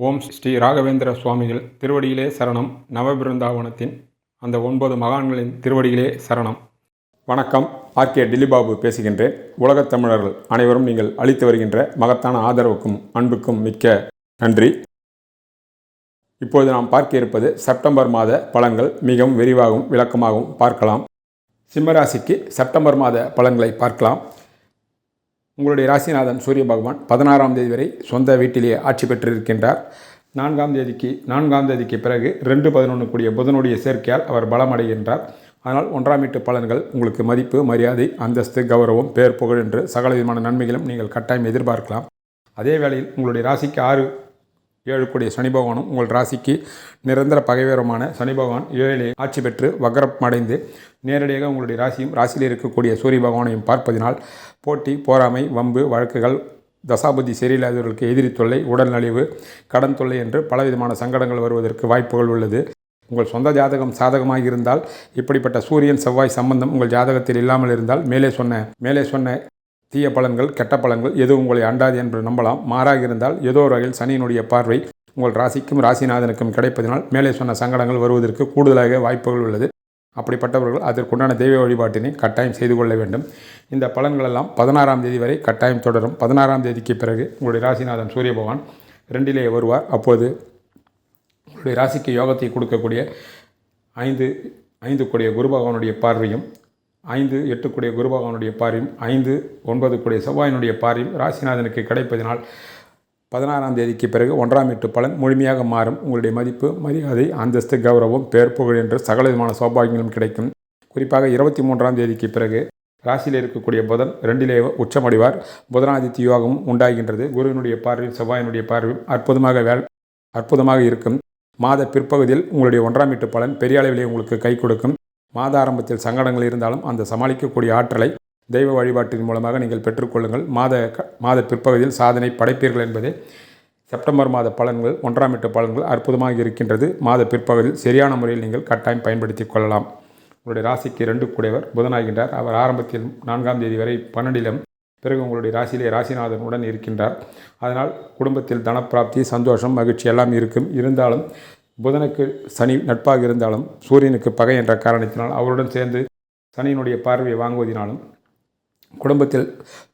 ஓம் ஸ்ரீ ராகவேந்திர சுவாமிகள் திருவடியிலே சரணம். நவபிருந்தாவனத்தின் அந்த ஒன்பது மகான்களின் திருவடியிலே சரணம். வணக்கம். ஆர்கே டில்லிபாபு பேசுகின்றேன். உலகத் தமிழர்கள் அனைவரும் நீங்கள் அளித்து வருகின்ற மகத்தான ஆதரவுக்கும் அன்புக்கும் மிக்க நன்றி. இப்பொழுது நாம் பார்க்க இருப்பது செப்டம்பர் மாத பலன்கள் மிகவும் விரிவாகவும் விளக்கமாகவும் பார்க்கலாம். சிம்மராசிக்கு செப்டம்பர் மாத பலன்களை பார்க்கலாம். உங்களுடைய ராசிநாதன் சூரிய பகவான் பதினாறாம் தேதி வரை சொந்த வீட்டிலேயே ஆட்சி பெற்றிருக்கின்றார். நான்காம் தேதிக்கு நான்காம் தேதிக்கு பிறகு ரெண்டு பதினொன்று கூடிய புதனுடைய சேர்க்கையால் அவர் பலமடைகின்றார் அதனால் ஒன்றாம் வீட்டு பலன்கள் உங்களுக்கு மதிப்பு மரியாதை அந்தஸ்து கௌரவம் பேர் புகழ் என்று சகல விதமான நன்மைகளும் நீங்கள் கட்டாயம் எதிர்பார்க்கலாம். அதே வேளையில் உங்களுடைய ராசிக்கு ஆறு ஏழுக்குடைய சனி பகவானும் உங்கள் ராசிக்கு நிரந்தர பகைவரமான சனி பகவான் ஏழிலே ஆட்சி பெற்று வக்ரம் அடைந்து நேரடியாக உங்களுடைய ராசியும் ராசியில் இருக்கக்கூடிய சூரிய பகவானையும் பார்ப்பதினால் போட்டி போராமை வம்பு வழக்குகள் தசாபதி சரியில்லாதவர்களுக்கு எதிரி தொல்லை உடல் நலிவு கடன் தொல்லை என்று பலவிதமான சங்கடங்கள் வருவதற்கு வாய்ப்புகள் உள்ளது. உங்கள் சொந்த ஜாதகம் சாதகமாக இருந்தால் இப்படிப்பட்ட சூரியன் செவ்வாய் சம்பந்தம் உங்கள் ஜாதகத்தில் இல்லாமல் இருந்தால் மேலே சொன்ன மேலே சொன்ன தீய பலன்கள் கெட்ட பலன்கள் எதுவும் உங்களை அண்டாது என்று நம்பலாம். மாறாக இருந்தால் ஏதோ ஒரு வகையில் சனியினுடைய பார்வை உங்கள் ராசிக்கும் ராசிநாதனுக்கும் கிடைப்பதனால் மேலே சொன்ன சங்கடங்கள் வருவதற்கு கூடுதலாக வாய்ப்புகள் உள்ளது. அப்படிப்பட்டவர்கள் அதற்குண்டான தெய்வ வழிபாட்டினை கட்டாயம் செய்து கொள்ள வேண்டும். இந்த பலன்களெல்லாம் பதினாறாம் தேதி வரை கட்டாயம் தொடரும். பதினாறாம் தேதிக்கு பிறகு உங்களுடைய ராசிநாதன் சூரிய பகவான் ரெண்டிலேயே வருவார். அப்போது உங்களுடைய ராசிக்கு யோகத்தை கொடுக்கக்கூடிய ஐந்து ஐந்து கூடிய குரு பகவானுடைய பார்வையும் ஐந்து எட்டு கூடிய குரு ஐந்து ஒன்பது கூடிய செவ்வாயினுடைய பாரியும் ராசிநாதனுக்கு கிடைப்பதனால் பதினாறாம் தேதிக்கு பிறகு ஒன்றாம் எட்டு பலன் முழுமையாக மாறும். உங்களுடைய மதிப்பு மரியாதை அந்தஸ்து கௌரவம் பேர் புகழ் என்று சகல விதமான சௌபாகியங்களும் கிடைக்கும். குறிப்பாக இருபத்தி மூன்றாம் தேதிக்கு பிறகு ராசியில் இருக்கக்கூடிய புதன் ரெண்டிலே உச்சமடைவார். புதனாதித்ய யோகமும் உண்டாகின்றது. குருவினுடைய பார்வையும் செவ்வாயினுடைய பார்வையும் அற்புதமாக வேல் அற்புதமாக இருக்கும். மாத பிற்பகுதியில் உங்களுடைய ஒன்றாம் எட்டு பலன் பெரிய அளவிலே உங்களுக்கு கை கொடுக்கும். மாத ஆரம்பத்தில் சங்கடங்கள் இருந்தாலும் அந்த சமாளிக்கக்கூடிய ஆற்றலை தெய்வ வழிபாட்டின் மூலமாக நீங்கள் பெற்றுக்கொள்ளுங்கள். மாத மாத பிற்பகுதியில் சாதனை படைப்பீர்கள் என்பதே செப்டம்பர் மாத பலன்கள் ஒன்றாம் எட்டு பலன்கள் அற்புதமாக இருக்கின்றது. மாத பிற்பகுதியில் சரியான முறையில் நீங்கள் கட்டாயம் பயன்படுத்தி கொள்ளலாம். உங்களுடைய ராசிக்கு ரெண்டு கூடையவர் புதனாகின்றார். அவர் ஆரம்பத்தில் நான்காம் தேதி வரை பன்னெண்டிலும் பிறகு உங்களுடைய ராசியிலே ராசிநாதனுடன் இருக்கின்றார். அதனால் குடும்பத்தில் தனப்பிராப்தி சந்தோஷம் மகிழ்ச்சி எல்லாம் இருக்கும். இருந்தாலும் புதனுக்கு சனி நட்பாக இருந்தாலும் சூரியனுக்கு பகை என்ற காரணத்தினால் அவருடன் சேர்ந்து சனியினுடைய பார்வையை வாங்குவதினாலும் குடும்பத்தில்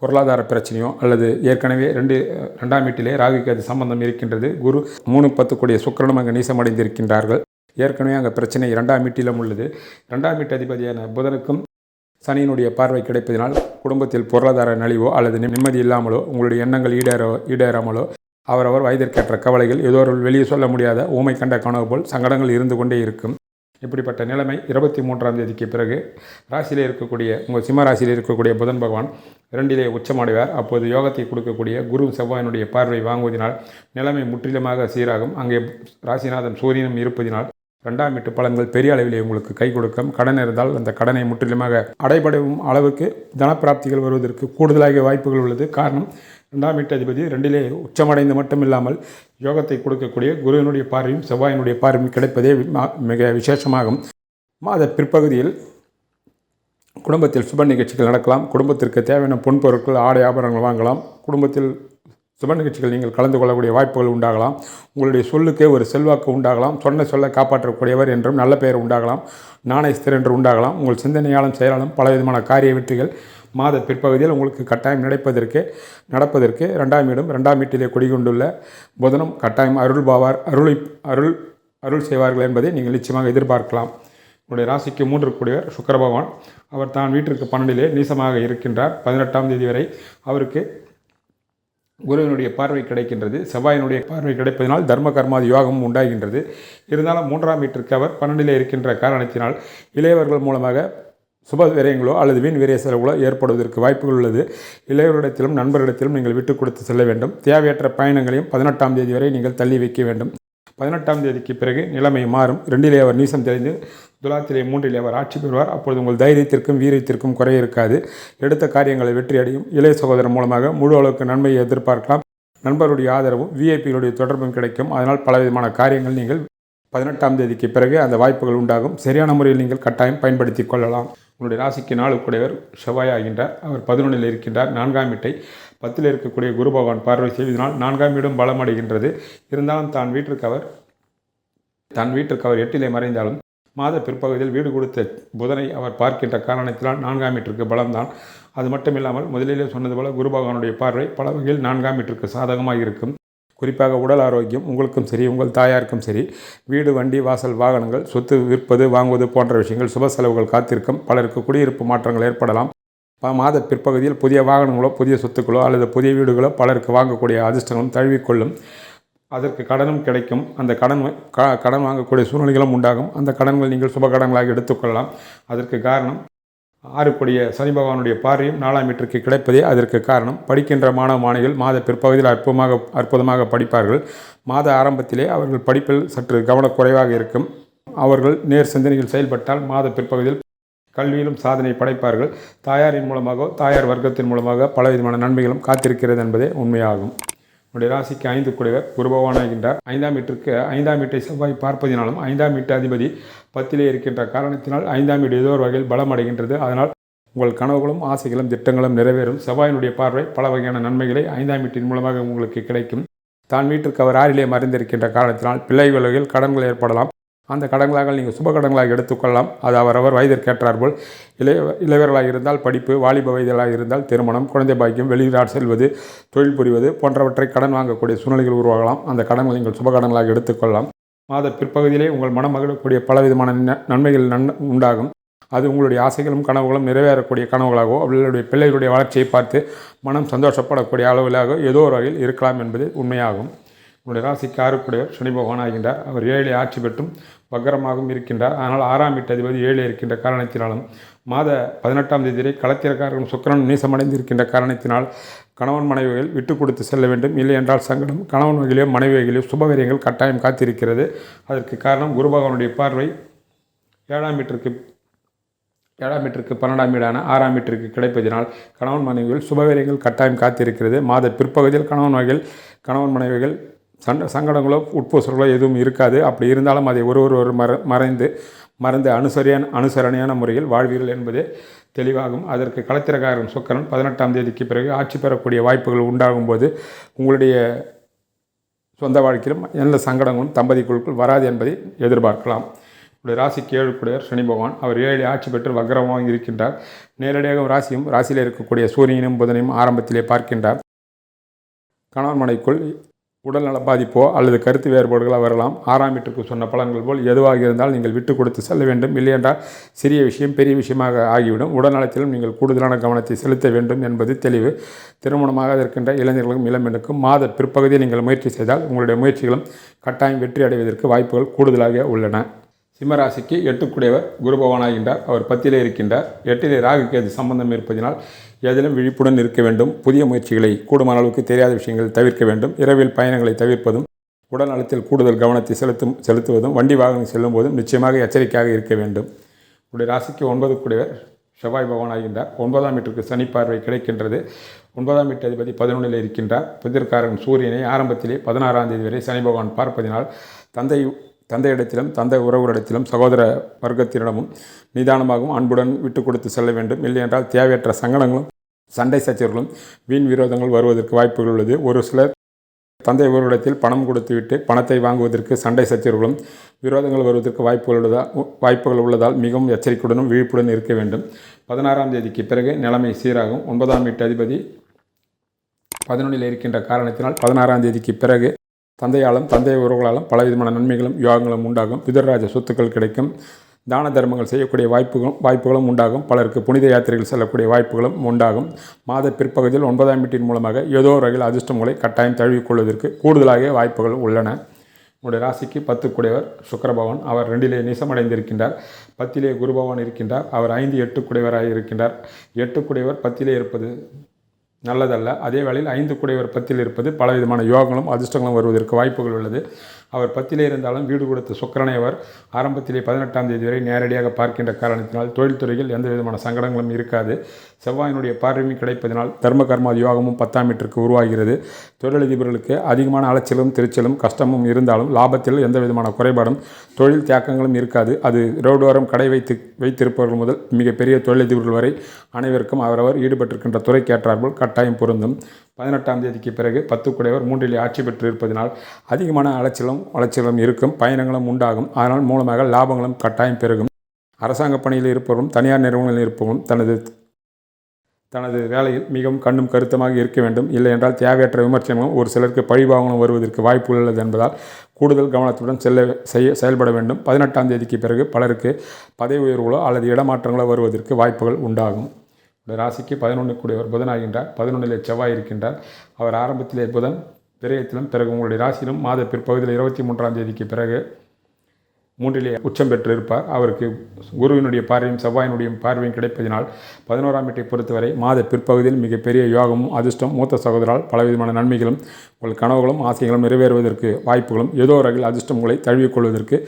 பொருளாதார பிரச்சனையோ அல்லது ஏற்கனவே ரெண்டு ரெண்டாம் வீட்டிலே ராகுக்கு அது சம்பந்தம் இருக்கின்றது. குரு மூணு பத்து கூடிய சுக்கரனும் அங்கே நீசமடைந்திருக்கின்றார்கள். ஏற்கனவே அங்கே பிரச்சனை இரண்டாம் வீட்டிலும் உள்ளது. ரெண்டாம் வீட்டு அதிபதியான புதனுக்கும் சனியினுடைய பார்வை கிடைப்பதனால் குடும்பத்தில் பொருளாதார நலிவோ அல்லது நிம்மதி இல்லாமலோ உங்களுடைய எண்ணங்கள் ஈடேற ஈடேறாமலோ அவரவர் வயதிற்கேற்ற கவலைகள் ஏதோ ஒரு வெளியே சொல்ல முடியாத ஊமை கண்ட கனவு போல் சங்கடங்கள் இருந்து கொண்டே இருக்கும். இப்படிப்பட்ட நிலைமை இருபத்தி மூன்றாம் தேதிக்கு பிறகு ராசியிலே இருக்கக்கூடிய உங்கள் சிம்ம ராசியில் இருக்கக்கூடிய புதன் பகவான் இரண்டிலே உச்சமடைவார். அப்போது யோகத்தை கொடுக்கக்கூடிய குரு செவ்வாயினுடைய பார்வை வாங்குவதனால் நிலைமை முற்றிலுமாக சீராகும். அங்கே ராசிநாதன் சூரியனும் இருப்பதினால் ரெண்டாம் வீட்டு பலன்கள் பெரிய அளவிலே உங்களுக்கு கை கொடுக்கும். கடன் இருந்தால் அந்த கடனை முற்றிலுமாக அடைபடும் அளவுக்கு தனப்பிராப்திகள் வருவதற்கு கூடுதலாக வாய்ப்புகள் உள்ளது. காரணம் ரெண்டாம் வீட்டதிபதி ரெண்டிலே உச்சமடைந்து மட்டும் இல்லாமல் யோகத்தை கொடுக்கக்கூடிய குருவினுடைய பார்வையும் செவ்வாயினுடைய பார்வையும் கிடைப்பதே மிக விசேஷமாகும். மாத பிற்பகுதியில் குடும்பத்தில் சுப நிகழ்ச்சிகள் நடக்கலாம். குடும்பத்திற்கு தேவையான பொன் பொருட்கள் ஆடை ஆபரணங்கள் வாங்கலாம். குடும்பத்தில் சுப நிகழ்ச்சிகள் நீங்கள் கலந்து கொள்ளக்கூடிய வாய்ப்புகள் உண்டாகலாம். உங்களுடைய சொல்லுக்கே ஒரு செல்வாக்கு உண்டாகலாம். சொன்ன சொல்ல காப்பாற்றக்கூடியவர் என்றும் நல்ல பெயர் உண்டாகலாம். நாணயஸ்தர் என்று உண்டாகலாம். உங்கள் சிந்தனையாலும் செயலாலும் பலவிதமான காரிய வெற்றிகள் மாத பிற்பகுதியில் உங்களுக்கு கட்டாயம் நடப்பதற்கு நடப்பதற்கு ரெண்டாம் வீடும் ரெண்டாம் வீட்டிலே குடிகொண்டுள்ள புதனும் கட்டாயம் அருள் பாவார் அருளை அருள் அருள் செய்வார்கள் என்பதை நீங்கள் நிச்சயமாக எதிர்பார்க்கலாம். உங்களுடைய ராசிக்கு மூன்று கூடியவர் சுக்கர பகவான். அவர் தான் வீட்டிற்கு பன்னெண்டிலே நீசமாக இருக்கின்றார். பதினெட்டாம் தேதி வரை அவருக்கு குருவினுடைய பார்வை கிடைக்கின்றது. செவ்வாயினுடைய பார்வை கிடைப்பதனால் தர்ம கர்மாதி யோகமும் உண்டாகின்றது. இருந்தாலும் மூன்றாம் வீட்டிற்கு அவர் பன்னெண்டிலே இருக்கின்ற காரணத்தினால் இளையவர்கள் மூலமாக சுப விரயங்களோ அல்லது வீண் விரய செலவுகளோ ஏற்படுவதற்கு வாய்ப்புகள் உள்ளது. இளையோரிடத்திலும் நண்பரிடத்திலும் நீங்கள் விட்டுக் கொடுத்து செல்ல வேண்டும். தேவையற்ற பயணங்களையும் பதினெட்டாம் தேதி வரை நீங்கள் தள்ளி வைக்க வேண்டும். பதினெட்டாம் தேதிக்கு பிறகு நிலைமை மாறும். ரெண்டிலே அவர் நீசம் தெரிந்து துலாத்திலே மூன்றிலே அவர் ஆட்சி பெறுவார். அப்பொழுது உங்கள் தைரியத்திற்கும் வீரியத்திற்கும் குறை இருக்காது. எடுத்த காரியங்களை வெற்றியடையும். இளைய சகோதரர் மூலமாக முழு அளவுக்கு நன்மையை எதிர்பார்க்கலாம். நண்பருடைய ஆதரவும் விஐபிகளுடைய தொடர்பும் கிடைக்கும். அதனால் பலவிதமான காரியங்கள் நீங்கள் பதினெட்டாம் தேதிக்கு பிறகு அந்த வாய்ப்புகள் உண்டாகும். சரியான முறையில் நீங்கள் கட்டாயம் பயன்படுத்தி கொள்ளலாம். உங்களுடைய ராசிக்கு நாளுக்குடையவர் கூடையவர் செவ்வாய் ஆகின்றார் அவர் பதினொன்றில் இருக்கின்றார். நான்காம் வீட்டை பத்தில் இருக்கக்கூடிய குரு பகவான் பார்வை செய்வதனால் நான்காம் வீடும் பலமடைகின்றது. இருந்தாலும் தான் வீட்டிற்கு அவர் தன் வீட்டிற்கு அவர் எட்டிலே மறைந்தாலும் மாத பிற்பகுதியில் வீடு கொடுத்த புதனை அவர் பார்க்கின்ற காரணத்தினால் நான்காம் வீட்டிற்கு பலம்தான். அது மட்டும் இல்லாமல் முதலிலே சொன்னது போல குரு பகவானுடைய பார்வை பல வகையில் நான்காம் வீட்டிற்கு சாதகமாக இருக்கும் குறிப்பாக உடல் ஆரோக்கியம் உங்களுக்கும் சரி உங்கள் தாயாருக்கும் சரி வீடு வண்டி வாசல் வாகனங்கள் சொத்து விற்பது வாங்குவது போன்ற விஷயங்கள் சுப செலவுகள் காத்திருக்கும். பலருக்கு குடியிருப்பு மாற்றங்கள் ஏற்படலாம். ப- மாத பிற்பகுதியில் புதிய வாகனங்களோ புதிய சொத்துக்களோ அல்லது புதிய வீடுகளோ பலருக்கு வாங்கக்கூடிய அதிர்ஷ்டங்களும் தழுவிக்கொள்ளும். அதற்கு கடனும் கிடைக்கும். அந்த கடன் க கடன் வாங்கக்கூடிய சூழ்நிலைகளும் உண்டாகும். அந்த கடன்கள் நீங்கள் சுப கடன்களாக எடுத்துக்கொள்ளலாம். அதற்கு காரணம் ஆறுக்குடிய சனி பகவானுடைய பார்வையும் நாலாம் மீட்டருக்கு கிடைப்பதே அதற்கு காரணம். படிக்கின்ற மாணவ மாணவிகள் மாத பிற்பகுதியில் அற்புதமாக அற்புதமாக படிப்பார்கள். மாத ஆரம்பத்திலே அவர்கள் படிப்பில் சற்று கவனக்குறைவாக இருக்கும். அவர்கள் நேர் சிந்தனையில் செயல்பட்டால் மாத பிற்பகுதியில் கல்வியிலும் சாதனை படைப்பார்கள். தாயாரின் மூலமாக தாயார் வர்க்கத்தின் மூலமாக பலவிதமான நன்மைகளும் காத்திருக்கிறது என்பதே உண்மையாகும். உடைய ராசிக்கு ஐந்து குடைவர் குருபவானாகின்றார் ஐந்தாம் வீட்டிற்கு ஐந்தாம் வீட்டை செவ்வாய் பார்ப்பதினாலும் ஐந்தாம் வீட்டு அதிபதி பத்திலே இருக்கின்ற காரணத்தினால் ஐந்தாம் வீடு ஏதோ ஒரு வகையில் பலமடைகின்றது அதனால் உங்கள் கனவுகளும் ஆசைகளும் திட்டங்களும் நிறைவேறும். செவ்வாயினுடைய பார்வை பல வகையான நன்மைகளை ஐந்தாம் வீட்டின் மூலமாக உங்களுக்கு கிடைக்கும். தான் வீட்டிற்கு அவர் ஆறிலே மறைந்திருக்கின்ற காரணத்தினால் பிள்ளை விலகில் கடன்கள் ஏற்படலாம். அந்த கடன்களாக நீங்கள் சுப கடன்களாக எடுத்துக்கொள்ளலாம். அது அவரவர் வயதிற்கேற்றாற்போல் இளைய இளையவர்களாக இருந்தால் படிப்பு வாலிப வயதிலாக இருந்தால் திருமணம் குழந்தை பாக்கியம் வெளிநாடு செல்வது தொழில் புரிவது போன்றவற்றை கடன் வாங்கக்கூடிய சூழ்நிலைகள் உருவாகலாம். அந்த கடன்களை நீங்கள் சுப கடன்களாக எடுத்துக்கொள்ளலாம். மாத பிற்பகுதியிலே உங்கள் மனம் மகிழக்கூடிய பலவிதமான நன்மைகள் நன் உண்டாகும். அது உங்களுடைய ஆசைகளும் கனவுகளும் நிறைவேறக்கூடிய கனவுகளாகவோ அவர்களுடைய பிள்ளைகளுடைய வளர்ச்சியை பார்த்து மனம் சந்தோஷப்படக்கூடிய அளவிலாக ஏதோ ஒரு வகையில் இருக்கலாம் என்பது உண்மையாகும். உங்களுடைய ராசிக்கு ஆறுக்குடையவர் சனி பகவான் ஆகின்றார். அவர் ஏழை ஆட்சி பெற்றும் வக்கரமாகவும் இருக்கின்றார். ஆனால் ஆறாம் வீட்டு அதிபதி ஏழு இருக்கின்ற காரணத்தினாலும் மாத பதினெட்டாம் தேதி வரை சுக்கரன் நீசமடைந்து இருக்கின்ற காரணத்தினால் கணவன் மனைவிகள் விட்டு கொடுத்து செல்ல வேண்டும். இல்லை என்றால் சங்கடம் கணவன் வகையிலோ மனைவி வகையிலோ சுபகரியங்கள் கட்டாயம் காத்திருக்கிறது. அதற்கு காரணம் குரு பகவானுடைய பார்வை. ஏழாம் வீட்டிற்கு ஏழாம் மீட்டருக்கு பன்னெண்டாம் வீடான ஆறாம் வீட்டிற்கு கிடைப்பதினால் கணவன் மனைவிகள் சுபகரியங்கள் கட்டாயம் காத்திருக்கிறது. மாத பிற்பகுதியில் கணவன் வகையில் கணவன் மனைவிகள் சண்ட சங்கடங்களோ உட்பூசல்களோ எதுவும் இருக்காது. அப்படி இருந்தாலும் அதை ஒரு ஒரு ஒரு மற மறைந்து மறந்து அனுசரியான அனுசரணையான முறையில் வாழ்வீர்கள் என்பதே தெளிவாகும். அதற்கு களத்திரக்காரன் சுக்கரன் பதினெட்டாம் தேதிக்கு பிறகு ஆட்சி பெறக்கூடிய வாய்ப்புகள் உண்டாகும் போது உங்களுடைய சொந்த வாழ்க்கையிலும் எந்த சங்கடங்களும் தம்பதிக்குழுக்குள் வராது என்பதை எதிர்பார்க்கலாம். உடைய ராசிக்கு ஏழுக்குடையர் சனி பகவான். அவர் ஏழு ஆட்சி பெற்று வக்ரமாக இருக்கின்றார். நேரடியாக ராசியும் ராசியில் இருக்கக்கூடிய சூரியனும் புதனையும் ஆரம்பத்திலே பார்க்கின்றார். கணவன் மனைக்குள் உடல்நல பாதிப்போ அல்லது கருத்து வேறுபாடுகளோ வரலாம். ஆறாம் வீட்டுக்கு சொன்ன பலன்கள் போல் எதுவாக இருந்தால் நீங்கள் விட்டு கொடுத்து செல்ல வேண்டும். இல்லையென்றால் சிறிய விஷயம் பெரிய விஷயமாக ஆகிவிடும். உடல்நலத்திலும் நீங்கள் கூடுதலான கவனத்தை செலுத்த வேண்டும் என்பது தெளிவு. திருமணமாக இருக்கின்ற இளைஞர்களுக்கும் இளம்பெண்ணுக்கும் மாத பிற்பகுதியில் நீங்கள் முயற்சி செய்தால் உங்களுடைய முயற்சிகளும் கட்டாயம் வெற்றி அடைவதற்கு வாய்ப்புகள் கூடுதலாக உள்ளன. சிம்மராசிக்கு எட்டுக்குடையவர் குருபவனாகின்றார். அவர் பத்திலே இருக்கின்றார். எட்டிலே ராகு கேது சம்பந்தம் இருப்பதினால் எதிலும் விழிப்புடன் இருக்க வேண்டும் புதிய முயற்சிகளை கூடுமான அளவுக்கு தெரியாத விஷயங்கள் தவிர்க்க வேண்டும் இரவில் பயணங்களை தவிர்ப்பதும் உடல் நலத்தில் கூடுதல் கவனத்தை செலுத்தும் செலுத்துவதும் வண்டி வாகனம் செல்லும் போதும் நிச்சயமாக எச்சரிக்கையாக இருக்க வேண்டும். உடைய ராசிக்கு ஒன்பது குடையவர் செவ்வாய் பகவான் ஆகின்றார். ஒன்பதாம் வீட்டிற்கு சனி பார்வை கிடைக்கின்றது. ஒன்பதாம் வீட்டு அதிபதி பதினொன்றில் இருக்கின்றார். புதிர்காரன் சூரியனை ஆரம்பத்திலே பதினாறாம் தேதி வரை சனி பகவான் பார்ப்பதினால் தந்தை தந்தையிடத்திலும் தந்தை உறவுகளிடத்திலும் சகோதர வர்க்கத்தினிடமும் நிதானமாகவும் அன்புடன் விட்டு கொடுத்து செல்ல வேண்டும். இல்லையென்றால் தேவையற்ற சங்கடங்களும் சண்டை சச்சரவுகளும் வீண் விரோதங்கள் வருவதற்கு வாய்ப்புகள் உள்ளது. ஒரு சிலர் தந்தை உறவிடத்தில் பணம் கொடுத்துவிட்டு பணத்தை வாங்குவதற்கு சண்டை சச்சரவுகளும் விரோதங்கள் வருவதற்கு வாய்ப்புகள் உள்ளதா வாய்ப்புகள் உள்ளதால் மிகவும் எச்சரிக்கையுடனும் விழிப்புடன் இருக்க வேண்டும். பதினாறாம் தேதிக்கு பிறகு நிலைமை சீராகும். ஒன்பதாம் வீட்டு அதிபதி பதினொன்றில் இருக்கின்ற காரணத்தினால் பதினாறாம் தேதிக்கு பிறகு தந்தையாலும் தந்தை உறவுகளாலும் பலவிதமான நன்மைகளும் யோகங்களும் உண்டாகும். பிதர்ராஜ சொத்துக்கள் கிடைக்கும். தான தர்மங்கள் செய்யக்கூடிய வாய்ப்புகளும் வாய்ப்புகளும் உண்டாகும். பலருக்கு புனித யாத்திரைகள் செல்லக்கூடிய வாய்ப்புகளும் உண்டாகும். மாத பிற்பகுதியில் ஒன்பதாம் வீட்டின் மூலமாக ஏதோ ஒரு வகையில் அதிர்ஷ்டங்களை கட்டாயம் தழுவிக்கொள்வதற்கு கூடுதலாக வாய்ப்புகள் உள்ளன. உங்களுடைய ராசிக்கு பத்து குடையவர் சுக்கரபவன். அவர் ரெண்டிலே நிசமடைந்திருக்கின்றார். பத்திலே குருபவன் இருக்கின்றார். அவர் ஐந்து எட்டு குடையவராக இருக்கின்றார். எட்டு குடையவர் பத்திலே இருப்பது நல்லதல்ல. அதே வேளையில் ஐந்து கூடையவர் பத்தில் இருப்பது பலவிதமான யோகங்களும் அதிர்ஷ்டங்களும் வருவதற்கு வாய்ப்புகள் உள்ளது. அவர் பத்திலே இருந்தாலும் வீடு கொடுத்த சுக்கரனை அவர் ஆரம்பத்திலே பதினெட்டாம் தேதி வரை நேரடியாக பார்க்கின்ற காரணத்தினால் தொழில்துறையில் எந்த விதமான சங்கடங்களும் இருக்காது. செவ்வாயினுடைய பார்வையும் கிடைப்பதனால் தர்ம கர்மா யோகமும் பத்தாம் மீட்டருக்கு உருவாகிறது. தொழிலதிபர்களுக்கு அதிகமான அலைச்சலும் திருச்சலும் கஷ்டமும் இருந்தாலும் லாபத்தில் எந்த விதமான குறைபாடும் தொழில் தியாக்கங்களும் இருக்காது. அது ரோடோரம் கடை வைத்து வைத்திருப்பவர்கள் முதல் மிகப்பெரிய தொழிலதிபர்கள் வரை அனைவருக்கும் அவரவர் ஈடுபட்டிருக்கின்ற துறைக்கேற்றார்கள் கட்டாயம் பொருந்தும். பதினெட்டாம் தேதிக்கு பிறகு பத்து குடைவர் மூன்றிலே ஆட்சி பெற்று இருப்பதனால் அதிகமான அலைச்சலும் அலைச்சலும் இருக்கும் பயணங்களும் உண்டாகும். அதனால் மூலமாக லாபங்களும் கட்டாயம் பெருகும். அரசாங்க பணியில் இருப்பவரும் தனியார் நிறுவனங்களில் இருப்பவரும் தனது தனது வேலையில் மிகவும் கண்ணும் கருத்தமாக இருக்க வேண்டும். இல்லை என்றால் தேவையற்ற விமர்சனங்களும் ஒரு சிலருக்கு பழிபாவங்களும் வருவதற்கு வாய்ப்பு உள்ளது என்பதால் கூடுதல் கவனத்துடன் செல்ல செய்ய செயல்பட வேண்டும். பதினெட்டாம் தேதிக்கு பிறகு பலருக்கு பதவி உயர்வுகளோ அல்லது இடமாற்றங்களோ வருவதற்கு வாய்ப்புகள் உண்டாகும். இந்த ராசிக்கு பதினொன்று கூடியவர் புதன் ஆகின்றார். பதினொன்றிலே செவ்வாய் இருக்கின்றார். அவர் ஆரம்பத்திலே புதன் விரயத்திலும் பிறகு உங்களுடைய ராசியிலும் மாத பிற்பகுதியில் இருபத்தி மூன்றாம் தேதிக்கு பிறகு மூன்றிலே உச்சம் பெற்று இருப்பார் அவருக்கு குருவினுடைய பார்வையும் செவ்வாயினுடைய பார்வையும் கிடைப்பதினால் பதினோராம் வீட்டை பொறுத்தவரை மாத பிற்பகுதியில் மிகப்பெரிய யோகமும் அதிர்ஷ்டம் மூத்த சகோதரால் பலவிதமான நன்மைகளும் உங்கள் கனவுகளும் ஆசைகளும் நிறைவேறுவதற்கு வாய்ப்புகளும் ஏதோ ஒரு வகையில் அதிர்ஷ்டம் உங்களை தழுவிக்கொள்வதற்கு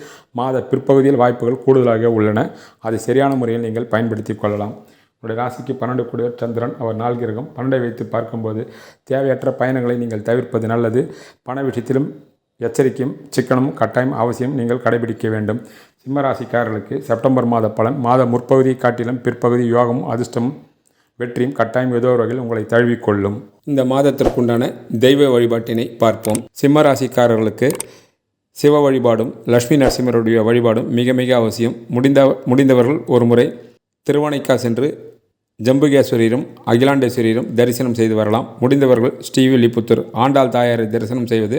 மாத பிற்பகுதியில் வாய்ப்புகள் கூடுதலாக உள்ளன. அதை சரியான முறையில் நீங்கள் பயன்படுத்தி கொள்ளலாம். உங்களுடைய ராசிக்கு பன்னெண்டு கூடியவர் சந்திரன் அவர் நாள் கிரகம். பன்னெண்டை வைத்து பார்க்கும்போது தேவையற்ற பயணங்களை நீங்கள் தவிர்ப்பது நல்லது. பண விஷயத்திலும் எச்சரிக்கையும் சிக்கனமும் கட்டாயம் அவசியம் நீங்கள் கடைபிடிக்க வேண்டும். சிம்மராசிக்காரர்களுக்கு செப்டம்பர் மாத பலன் மாத முற்பகுதியை காட்டிலும் பிற்பகுதி யோகமும் அதிர்ஷ்டமும் வெற்றியும் கட்டாயம் ஏதோ வகையில் உங்களை தழுவிக்கொள்ளும். இந்த மாதத்திற்குண்டான தெய்வ வழிபாட்டினை பார்ப்போம். சிம்மராசிக்காரர்களுக்கு சிவ வழிபாடும் லட்சுமி நரசிம்மருடைய வழிபாடும் மிக மிக அவசியம். முடிந்த முடிந்தவர்கள் ஒரு முறை திருவானைக்கா சென்று ஜம்புகேஸ்வரரும் அகிலாண்டேஸ்வரரும் தரிசனம் செய்து வரலாம். முடிந்தவர்கள் ஸ்ரீவில்லிபுத்தூர் ஆண்டாள் தாயாரை தரிசனம் செய்வது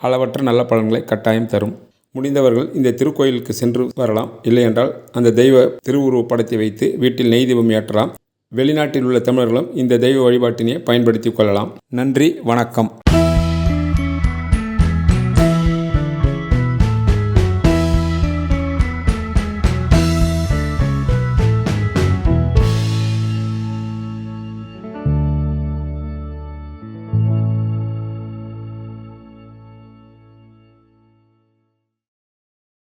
அளவற்ற நல்ல பலன்களை கட்டாயம் தரும். முடிந்தவர்கள் இந்த திருக்கோயிலுக்கு சென்று வரலாம். இல்லையென்றால் அந்த தெய்வ திருவுருவ படத்தை வைத்து வீட்டில் நெய் தீபம் ஏற்றலாம். வெளிநாட்டில் உள்ள தமிழர்களும் இந்த தெய்வ வழிபாட்டினை பயன்படுத்திக் கொள்ளலாம். நன்றி வணக்கம்.